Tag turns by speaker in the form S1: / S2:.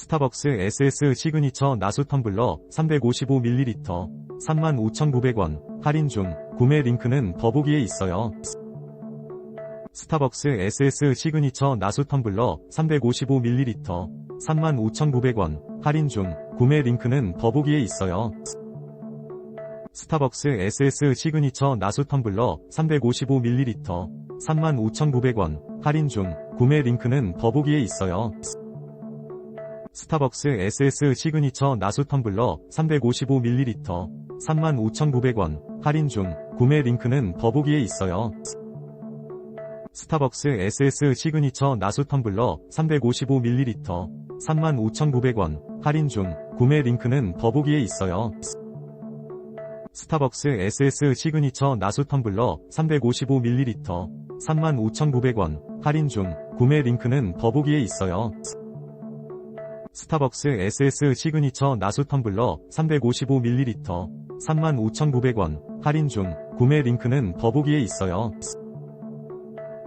S1: 스타벅스 SS 시그니처 나수 텀블러 355ml 35,900원 할인 중 구매 링크는 더보기에 있어요. 스타벅스 SS 시그니처 나수 텀블러 355ml 35,900원 할인 중 구매 링크는 더보기에 있어요. 스타벅스 SS 시그니처 나수 텀블러 355ml 35,900원 할인 중 구매 링크는 더보기에 있어요. 스타벅스 SS 시그니처 나수 텀블러 355ml 35,900원 할인 중 구매 링크는 더보기에 있어요. 스타벅스 SS 시그니처 나수 텀블러 355ml 35,900원 할인 중 구매 링크는 더보기에 있어요. 스타벅스 SS 시그니처 나수 텀블러 355ml 35,900원 할인 중 구매 링크는 더보기에 있어요. 스타벅스 SS 시그니처 나수 텀블러 355ml 35,900원 할인 중 구매 링크는 더보기에 있어요.